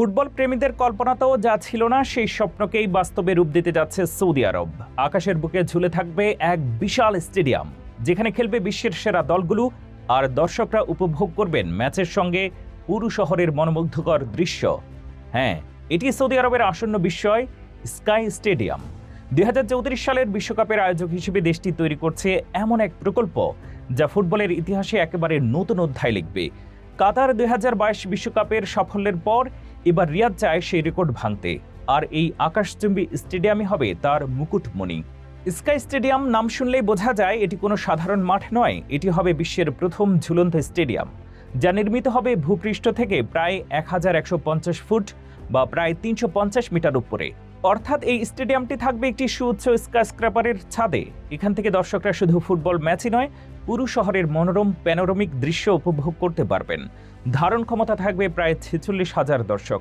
Football প্রেমীদের কল্পনাতেও যা ছিল না, সেই স্বপ্নকেই বাস্তবে রূপ দিতে যাচ্ছে সৌদি আরব। আকাশের বুকে ঝুলে থাকবে এক বিশাল স্টেডিয়াম, যেখানে খেলবে বিশ্বের সেরা দলগুলো, আর দর্শকরা উপভোগ করবেন ম্যাচের সঙ্গে পুরু শহরের মনোমুগ্ধকর দৃশ্য। হ্যাঁ এটি সৌদি আরবের আসন্ন বিস্ময়, স্কাই স্টেডিয়াম। দুই হাজার চৌত্রিশ সালের বিশ্বকাপের আয়োজক হিসেবে দেশটি তৈরি করছে এমন এক প্রকল্প, যা ফুটবলের ইতিহাসে একেবারে নতুন অধ্যায় লিখবে। কাতার দুই বিশ্বকাপের সাফল্যের পর এবার রিয়াদ চায় সেই রেকর্ড ভাঙতে। আর এই আকাশচুম্বী স্টেডিয়ামই হবে তার মুকুটমণি। স্কাই স্টেডিয়াম নাম শুনলেই বোঝা যায় এটি কোনো সাধারণ মাঠ নয়, এটি হবে বিশ্বের প্রথম ঝুলন্ত স্টেডিয়াম, যা নির্মিত হবে ভূপৃষ্ঠ থেকে প্রায় এক হাজার একশো পঞ্চাশ ফুট বা প্রায় তিনশো পঞ্চাশ মিটার উপরে। অর্থাৎ এই স্টেডিয়ামটি থাকবে একটি সুউচ্চ স্কাইস্ক্র্যাপারের ছাদে। এখান থেকে দর্শকরা শুধু ফুটবল ম্যাচই নয়, পুরো শহরের মনোরম, প্যানোরমিক দৃশ্য উপভোগ করতে পারবেন। ধারণ ক্ষমতা থাকবে প্রায় ছেচল্লিশ হাজার দর্শক।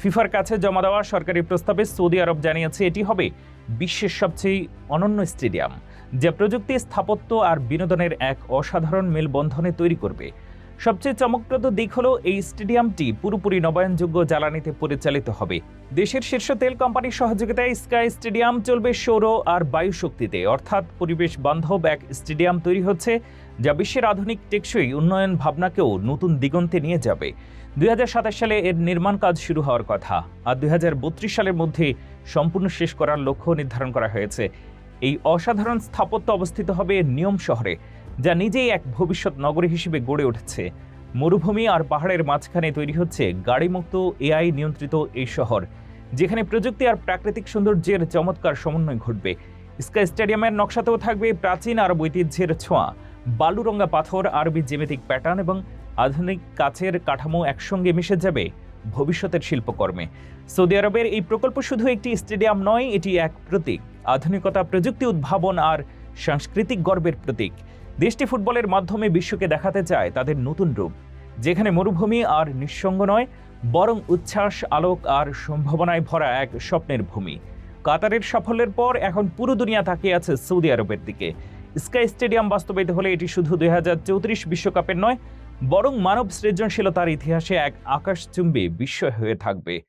ফিফার কাছে জমা দেওয়া সরকারি প্রস্তাবে সৌদি আরব জানিয়েছে এটি হবে বিশ্বের সবচেয়ে অনন্য স্টেডিয়াম, যা প্রযুক্তি, স্থাপত্য আর বিনোদনের এক অসাধারণ মেলবন্ধনে তৈরি করবে। সবচেয়ে চমকপ্রদ দিক হলো এই স্টেডিয়ামটি পুরোপুরি নবায়নযোগ্য জ্বালানিতে পরিচালিত হবে। দেশের শীর্ষ তেল কোম্পানির সহযোগিতায় স্কাই স্টেডিয়াম চলবে সৌর আর বায়ু শক্তিতে। অর্থাৎ পরিবেশ বান্ধব এক স্টেডিয়াম তৈরি হচ্ছে, যা বিশ্বের আধুনিক টেকসই উন্নয়ন ভাবনাকেও নতুন দিগন্তে নিয়ে যাবে। দুই হাজার সাতাশ সালে এর নির্মাণ কাজ শুরু হওয়ার কথা, আর দুই হাজার বত্রিশ সালের মধ্যে সম্পূর্ণ শেষ করার লক্ষ্য নির্ধারণ করা হয়েছে। এই অসাধারণ স্থাপত্য অবস্থিত হবে নিয়ম শহরে। যা নিজেই এক ভবিষ্যৎ নগরী হিসেবে গড়ে উঠেছে। মরুভূমি আর পাহাড়ের মাঝখানে তৈরি হচ্ছে গাড়িমুক্ত এআই নিয়ন্ত্রিত এই শহর, যেখানে প্রযুক্তি আর প্রাকৃতিক সৌন্দর্যের চমৎকার সমন্বয় ঘটবে। স্কাই স্টেডিয়ামের নকশাতেও থাকবে প্রাচীন আরব ঐতিহ্যের ছোঁয়া। বালুরঙ্গা পাথর, আরবি জেমেটিক প্যাটার্ন এবং আধুনিক কাচের কাঠামো একসঙ্গে মিশে যাবে ভবিষ্যতের শিল্পকর্মে। সৌদি আরবের এই প্রকল্প শুধু একটি স্টেডিয়াম নয়, এটি এক প্রতীক। আধুনিকতা প্রযুক্তি উদ্ভাবন আর সাংস্কৃতিক গর্বের প্রতীক। দেশটি ফুটবলের মাধ্যমে বিশ্বকে দেখাতে চায় তাদের নতুন রূপ, যেখানে মরুভূমি আর নিঃসঙ্গ নয়, বরং উচ্ছ্বাস, আলোক আর সম্ভাবনায় ভরা এক স্বপ্নের ভূমি। কাতারের সাফল্যের পর এখন পুরো দুনিয়া তাকিয়ে আছে সৌদি আরবের দিকে। স্কাই স্টেডিয়াম বাস্তবায়িত হলে এটি শুধু দুই বিশ্বকাপের নয়, বরং মানব সৃজনশীলতার ইতিহাসে এক আকাশচুম্বী বিস্ময় হয়ে থাকবে।